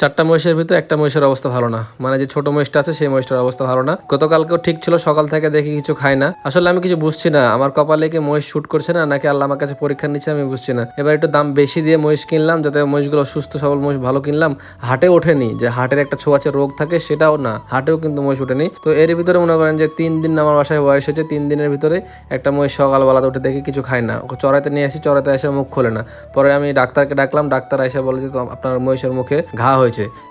চারটা মহিষের ভিতরে একটা মহিষের অবস্থা ভালো না। মানে যে ছোট মহিষটা আছে, সেই মহিষটার অবস্থা ভালো না। গতকালকেও ঠিক ছিল, সকাল থেকে দেখি কিছু খায় না। আসলে আমি কিছু বুঝছি না, আমার কপালে কি মহিষ শুট করছে না, নাকি আল্লাহ আমার কাছে পরীক্ষা নিচ্ছে আমি বুঝছি না। এবার একটু দাম বেশি দিয়ে মহিষ কিনলাম, যাতে মহিষগুলো সুস্থ সবল মহিষ ভালো কিনলাম। হাটে ওঠেনি, যে হাটের একটা ছোঁয়াচে রোগ থাকে সেটাও না, হাটেও কিন্তু মহিষ ওঠেনি। তো এর ভিতরে মনে করেন যে তিন দিন আমার বাসায় বয়স হয়েছে, তিন দিনের ভিতরে একটা মহিষ সকালবেলাতে উঠে দেখি কিছু খায় না। চড়াইতে নিয়ে আসি, চড়াইতে এসে মুখ খোলে না। পরে আমি ডাক্তারকে ডাকলাম, ডাক্তার এসে বলে যে আপনার মহিষের মুখে ঘা হয়েছে।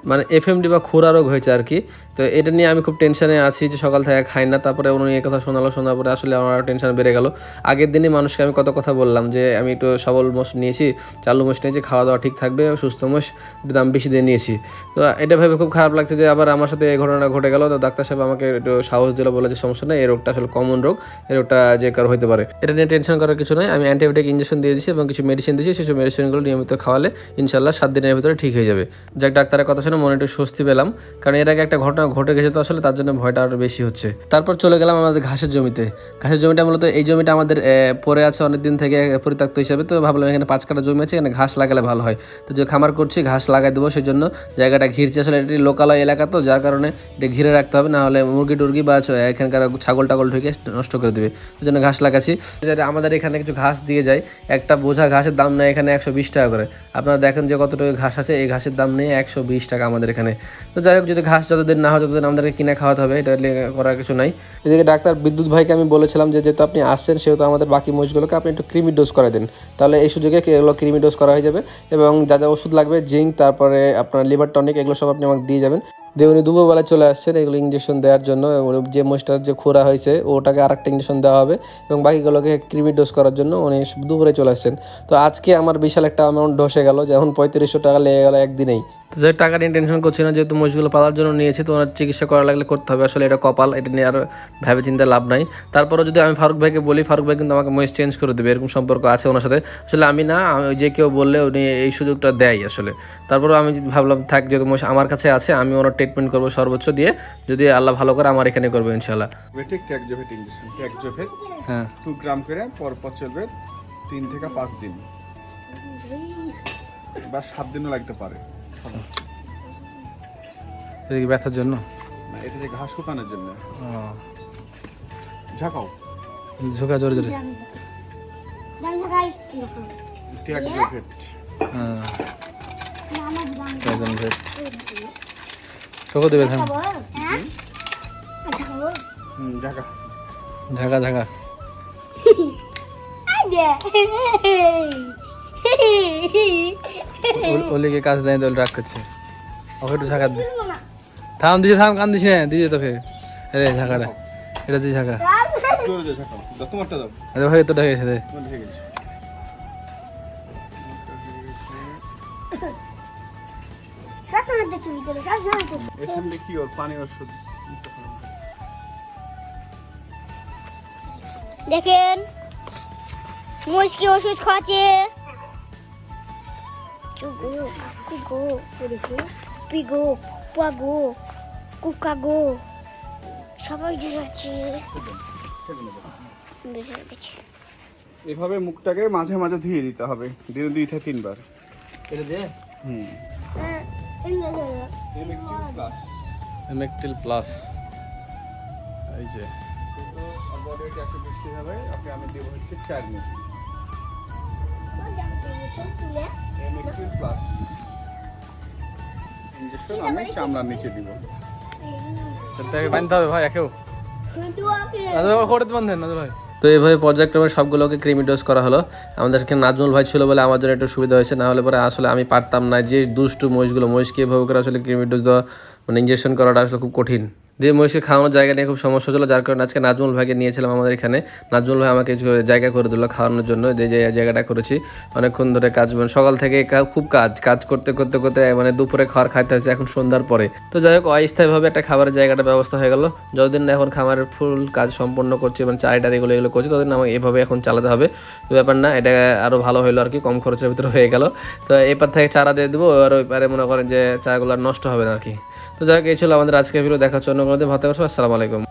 মানে এফএমডি বা খুরা রোগ হয়েছে আর কি। তো এটা নিয়ে আমি খুব টেনশনে আছি যে সকাল থেকে খাই না, তারপরে উনি এই কথা শোনালো, শোনার পরে আসলে আমার টেনশন বেড়ে গেল। আগের দিনই মানুষকে আমি কত কথা বললাম যে, আমি একটু সবল মোষ নিয়েছি, চালু মোষ নিয়েছি, খাওয়া দাওয়া ঠিক থাকবে, সুস্থ মোষ, দাম বেশি দিয়ে নিয়েছি। তো এটা ভেবে খুব খারাপ লাগছে যে, আবার আমার সাথে এই ঘটনা ঘটে গেল। তো ডাক্তার সাহেব আমাকে একটু সাহস দিল বলে যে সমস্যা নেই, এই রোগটা আসলে কমন রোগ, এই রোগটা যে কারও হতে পারে। এটা নিয়ে টেনশন করার কিছু নয় আমি অ্যান্টিবায়োটিক ইঞ্জেকশন দিয়ে দিয়েছি এবং কিছু মেডিসিন দিয়েছি, সেসব মেডিসিনগুলো নিয়মিত খাওয়ালে ইনশাল্লাহ সাত দিনের ভিতরে ঠিক হয়ে যাবে। যাক ডাক্তারের কথা শুনে মনে একটু স্বস্তি পেলাম। কারণ এর আগে একটা ঘটনা ঘটে গেছে তো আসলে তার জন্য ভয়টা আরও বেশি হচ্ছে। তারপর চলে গেলাম আমাদের ঘাসের জমিতে। ঘাসের জমিটা মূলত এই জমিটা আমাদের পড়ে আছে অনেক দিন থেকে পরিত্যক্ত হিসাবে। তো ভাবলাম এখানে পাঁচ কাটা জমি আছে, এখানে ঘাস লাগালে ভালো হয়। তো যে খামার করছি, ঘাস লাগাই দেবো সেই জন্য জায়গাটা ঘিরছে। আসলে এটি লোকালয় এলাকা তো, যার কারণে এটা ঘিরে রাখতে হবে। না হলে মুরগি টুরগি বা এখানকার ছাগল টাগল ঢুকে নষ্ট করে দেবে। সেই জন্য ঘাস লাগাচ্ছি। আমাদের এখানে কিছু ঘাস দিয়ে যায়। একটা বোঝা ঘাসের দাম নেয় এখানে একশো বিশ টাকা করে। আপনারা দেখেন যে কতটুকু ঘাস আছে। এই ঘাসের দাম নেই একশো বিশ টাকা আমাদের এখানে। তো যাই হোক, যদি ঘাস যতদিন না হয়, ততদিন আমাদেরকে কিনে খাওয়াতে হবে, এটা করার কিছু নাই। এদিকে ডাক্তার বিদ্যুৎ ভাইকে আমি বলেছিলাম যে, যেহেতু আপনি আসছেন, সেহেতু আমাদের বাকি মহিষগুলোকে আপনি একটু ক্রিমি ডোজ করে দিন। তাহলে এই সুযোগে এগুলো ক্রিমি ডোজ করা হয়ে যাবে? এবং যা যা ওষুধ লাগবে, জিঙ্ক, তারপরে আপনার লিভার টনিক এগুলো সব আপনি আমাকে দিয়ে যাবেন। দিয়ে উনি দুপুরবেলা চলে আসছেন এগুলো ইঞ্জেকশন দেওয়ার জন্য যে মোষটার যে খোরা হয়েছে, ওটাকে আরেকটা ইঞ্জেকশন দেওয়া হবে, এবং বাকিগুলোকে ক্রিমি ডোজ করার জন্য উনি দুপুরে চলে আসছেন। তো আজকে আমার বিশাল একটা অ্যামাউন্ট ধসে গেল, যেমন পঁয়ত্রিশশো টাকা লেগে গেল একদিনেই। যে টাকা নিয়ে টেনশন করছি না যেহেতু মহিষগুলো পালার জন্য নিয়েছি তো ওনার চিকিৎসা করা লাগলে করতে হবে। আসলে এটা কপাল এটা নিয়ে আর ভেবে চিন্তা লাভ নাই। তারপরে যদি আমি ফারুক ভাইকে বলি ফারুক ভাই কিন্তু আমাকে মহিষ চেঞ্জ করে দেবে এরকম সম্পর্ক আছে ওনার সাথে। আসলে আমি না আমি যে কেউ বললে উনি এই সুযোগটা দেয় আসলে। তারপরে আমি ভাবলাম থাক যেহেতু মহিষ আমার কাছে আছে আমি ওনার ট্রিটমেন্ট করব সর্বোচ্চ দিয়ে যদি আল্লাহ ভালো করে আমার এখানে করব ইনশাল্লাহ ট্যাকজোভেট হ্যাঁ। গ্রাম করে পর পর চলবে তিন থেকে পাঁচ দিন। বা সাত দিনও লাগতে পারে। এটা কি ব্যথার জন্য? এটা যে ঘাস শুকানোর জন্য। ঝাঁকাও। ঝোঁকা জোরে জোরে। ট্যাকজোভেট হ্যাঁ? চোখে দেবে থাম হুম ঝাঁকা। ঝাঁকা ঝাঁকা। ওলিকে কাজ দেয় দল রাগ করছে। ওকে একটু ঝাঁকা দে। থাম দিছে থাম কান দিস না। দিছে তোকে। রে ঝাঁকাটা। এটা দিয়ে ঝাঁকা। আরে ভাই তো ঢেকে গেছে রে। এখানে কি ওর পানি ওষুধ দেখেন মুশকি ওষুধ খাচ্ছে। চুগো কুগো পিগো পাগো কুকাগো সবাই দিয়েছে বেশি গেছে এভাবে মুখটাকে মাঝে মাঝে ধুয়ে দিতে হবে। দিনে দুই থেকে তিনবার। এটা দিয়ে? হুম। হ্যাঁ প্লাস মেকটিল প্লাস এই যে। আমি দেবো হচ্ছে চার মিনিট। এমএক্সিল প্লাস ইঞ্জেকশন আমি চামড়ার নিচে দিব। এটাকে বানতে হবে ভাই একেও। তো এইভাবে পর্যায়ক্রমে সবগুলোকে ক্রিমি ডোজ করা হলো। আমাদের এখানে নাজমুল ভাই ছিল বলে আমার জন্য একটু সুবিধা হয়েছে না হলে পরে আসলে আমি পারতাম না। যে দুষ্টু মহিষগুলো মহিষকে এভাবে করে আসলে ক্রিমি ডোজ দেওয়া মানে ইঞ্জেকশন করাটা আসলে খুব কঠিন। দিয়ে মহিষকে খাওয়ানোর জায়গা নিয়ে খুব সমস্যা ছিল যার কারণে আজকে নাজমুল ভাইকে নিয়েছিলাম আমাদের এখানে। নাজমুল ভাই আমাকে জায়গা করে দিল খাওয়ানোর জন্য যে জায়গাটা করেছি, অনেকক্ষণ ধরে কাজ মানে সকাল থেকে খুব কাজ কাজ করতে করতে করতে মানে দুপুরে খাওয়ার খাইতে হয়েছে, এখন সন্ধ্যার পরে। তো যাই হোক, অস্থায়ীভাবে একটা খাবারের জায়গাটা ব্যবস্থা হয়ে গেল। যতদিন না এখন খামারের ফুল কাজ সম্পন্ন করছি মানে চারিটার এগুলো এগুলো করছি, ততদিন আমাকে এভাবে এখন চালাতে হবে। ব্যাপার না, এটা আরও ভালো হলো আর কি, কম খরচের ভিতরে হয়ে গেল। তো এপার থেকে চারা দিয়ে দেবো আর ওই পারে মনে করেন যে চারাগুলো নষ্ট হবে না আর কি। তো যাই হোক এই ছিল আমাদের আজকের ভিডিও দেখার জন্য ভালো থাকবেন। আসসালামু আলাইকুম।